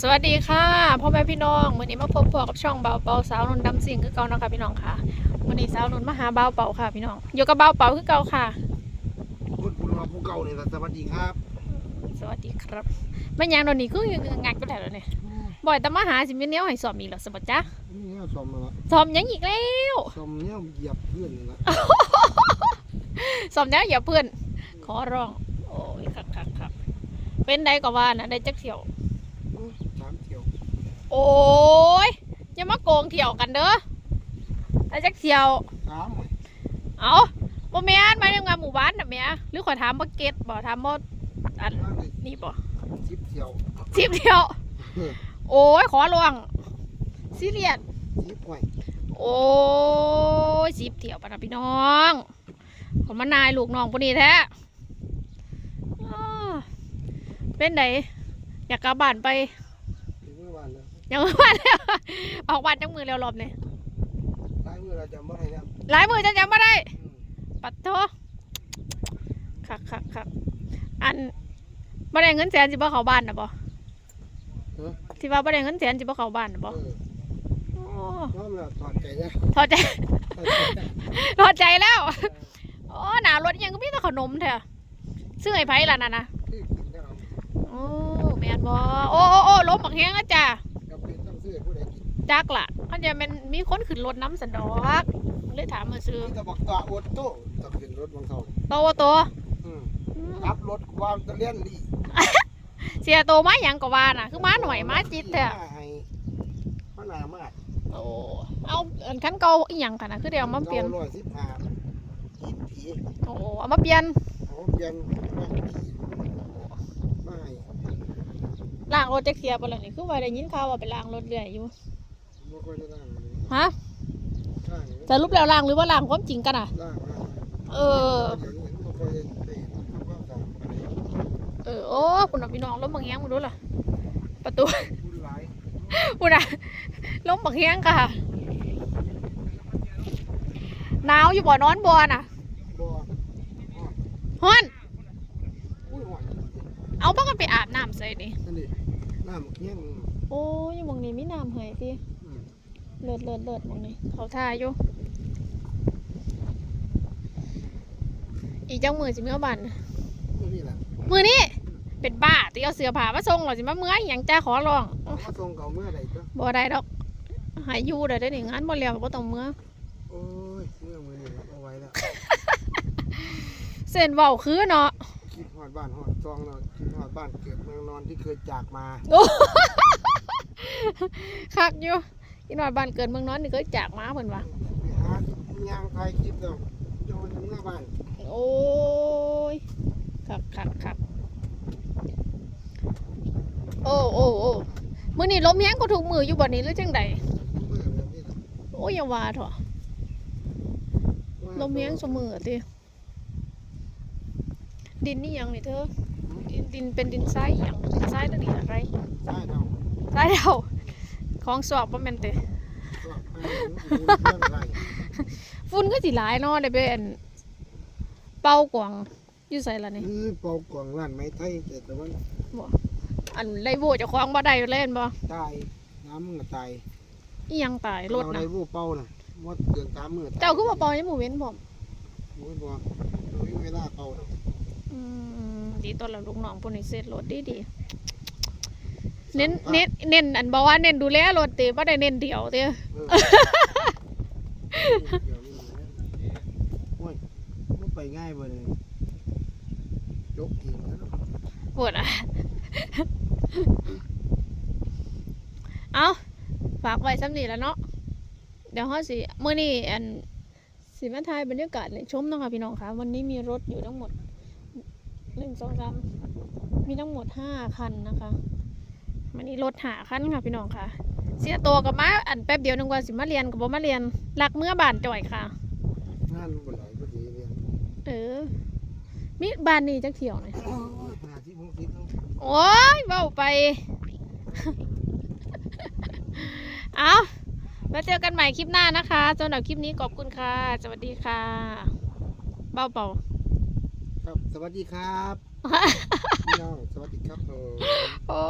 สวัสดีค่ะพ่อแม่พี่น้องวันนี้มาพบพอกับช่องเบาเป่าสาวนนท์ดำสิ่งคือเก่าเนาะค่ะพี่น้องค่ะวันนี้สาวนนท์มาหาเบาเป่าค่ะ พี่น้องอยู่กับเบาเป่าคือเก่าค่ะคุณคุณว่าผู้เก่าเนี่ยสวัสดีครับ สวัสดีครับแม่ยางตอนนี้คืองักก็แล้วเนี่ยบ่อยแต่มาหาสิมีเนี้ยให้สอบอีกแล้วสบัดจ้ะนี่เนี่ยสมมาละสอบหยังอีกแล้วสมเนี่ยเหยียบเพื่อนนี่ละสอบเนี้ยอย่าเพื่อน ขอร้อง โอ้ยคักคักคักเป็นใดก็ว่านะได้จักเที่ยวสามเที่ยว โอ้ยอย่ามาโกงเที่ยวกันเด้อได้จักเที่ยว สามเอาบ่แม่นหมายถึงว่าหมู่บ้านน่ะแม่หรือขอยถามบ่เก็ตบ่ถามบ่อันมาเลยนี่บ่สิบเที่ยวสิบเที่ยว โอ้ยขอลวงซีเรียส สิบหวยโอ้ยสิบเที่ยวปะนะพี่น้องผมมานายลูกน้องพวกนี้แท้อ้อเป็นไดอยากกลับบ้านไป ยังไม่บ้านแล้วออกบ้านจังมือแล้วรอบนี้ลายมือเราจำไม่ได้แล้วหลายมือจะจำไม่ได้อืมปัดโทคักคักคักอันบ่ได้เงินแสนสิบ่เข้าบ้านนะบ่เออที่ว่าบ่ได้เงินแสนสิบ่เข้าบ้านนะบ่เออโอ้พร้อมแล้วถอดใจแล้วถอดใจถอดใจแล้วโอ้หนารถยังก็มีแต่ขนมเถอะซื้อไอ้ไผ่ล่ะน่ะนะคือกินได้เอาโอ้แม่นบ่โอ้โอ้โอ้ล้มบักแฮงอะจ้ะ จักล่ะเขาจะเป็นมีคนขึ้นรถน้ำสันดอกเลยถามมาซื้อนี่จะบอกตัวอดโต้ต้องขึ้นรถบางเท่าโตโตอืมอืมขับรถความตะเลียนดีเสียโตมาหยังก็ว่าน่ะ คือมาหน่อยมาจิตแท้มาให้มาหนามากโอ้เอาอันคันเก่าอีหยังกันนะคือเดี๋ยวเอามาเปลี่ยนก้ร้อยสิบห้าอีผีโอ้เอามาเปลี่ยนเอาเปลี่ยนมาผีมาให้ล้างรถจักเสียบ่ล่ะนี่คือว่าได้ยินข่าวว่าไปล้างรถเรื่อยอยู่ บ่ค่อยได้ล่างเลยฮะล่างเลยสรุปแล้วล้างหรือว่าล้างความจริงกันอะ ล่างล่างเออ เดี๋ยวนี้บ่ค่อยได้ทำความสะอาดปานใดเออ โอ้คุณน่ะพี่น้องล้มบักแฮงมาดูล่ะ ประตูบุญหลายคุณน่ะล้มบักแฮงค่ะหนาวอยู่บ่นอนบ่น่ะบ่ฮ้อน อุ้ยหวานเอาบ่กันไปอาบน้ำใส่นี่นั่นดิน้ำเคียงโอ้ยอยู่หมองนี้มีน้ำให้ติอืม เลิศเลิศเลิศหมองนี้เขาทายอยู่ อีกจังมือสิเมื่อบันนี่แหละมือนี้เป็นบ้าตีเอาเสือผ้ามาส่งหรอสิมาเมื่อยหยังจ้าขอร้องเอามาส่งเขาเมื่อใดก็บ่ได้ดอก หายอยู่ได้ได้อนี่งานบ่แล้วบ่ต้องเมื่อโอ้ยเมื่อมื้อนี้เอาไว้แล้วเส้นเว้าคือเนาะคิดฮอดบ้านฮอดซองเนาะคิดฮอดบ้านเกิดเมืองนอนที่เคยจากมาคักอยู่ อีน้อยบ้านเกิดเมืองนอนนี่เคยจากมาเพิ่นว่าไปหาย่างถ่ายคลิปแล้วโยนถึงหน้าบ้านโอ้ยคักคักคักโอ้โอ้โอ้มื้อนี้ลมแฮงก็ถูกมืออยู่บ่นี้หรือจังใดเมื่อแบบนี้ล่ะโอ้ยอย่าว่าเถอะลมแฮงซุมื้อติดินนี่หยังนี่เธอดินดินเป็นดินทรายหยังดินทรายตัวนี้อะไรใช่เนาะทรายเดา ของสอบบ่แม่นติก็ให้ถึงเรื่องอะไรฝุ่นก็สิหลายเนาะได้เป็นเป่ากวางอยู่ไสล่ะนี่คือเป่ากล่องร้านไม้ไทยแต่แต่ว่าอันไรโบเจ้าของบ่ได้เล่นบ่ตายน้ำมันก็ตายอีหยังตายรถเอานะไรบูเป่าน่ะมดเดือนสามมื้อตยเจ้าคือบ่ปล่อยให้หมู่เว้นผมโอ้ยบ่เรามีเวลาเป่าน่ะอืมดีตอนละลูกน้องผู้นี้เสร็จรถดีดี เน้นเน้นเน้นอันบอกว่าเน้นดูแลรถติบ่ได้เน้นเดี่ยวติเออเดี๋ยวนี้นะโอ้ยมันไปง่ายบ่เลยยกเองแล้วเนาะปวดอะเอาฝากไว้ซ้ำนี่แล้วเนาะเดี๋ยวเฮาสิมื้อนี้อันสิมาถ่ายบรรยากาศให้ชมเนาะค่ะพี่น้องค่ะ วันนี้มีรถอยู่ทั้งหมดหนึ่งสองสามมีทั้งหมดห้าคันนะคะ วันนี้รถหาคันค่ะพี่น้องค่ะ เสียตัวกับมาอันแป๊บเดียวนึงว่าสิมาเรียนกับบ่มาเรียนลักเมื่อบานจ่อยค่ะงานบ่หลายบ่ดีเรียนเออมีบ้านนี้จักเที่ยวหน่อยโอ้ยหาที่พงศิษย์เนาะโอ้ยเบาไป เอาแล้วเจอกันใหม่คลิปหน้านะคะสำหรับคลิปนี้ขอบคุณค่ะ สวัสดีค่ะ เบาเป่าครับ สวัสดีครับ พี่น้องสวัสดีครับผม โอ้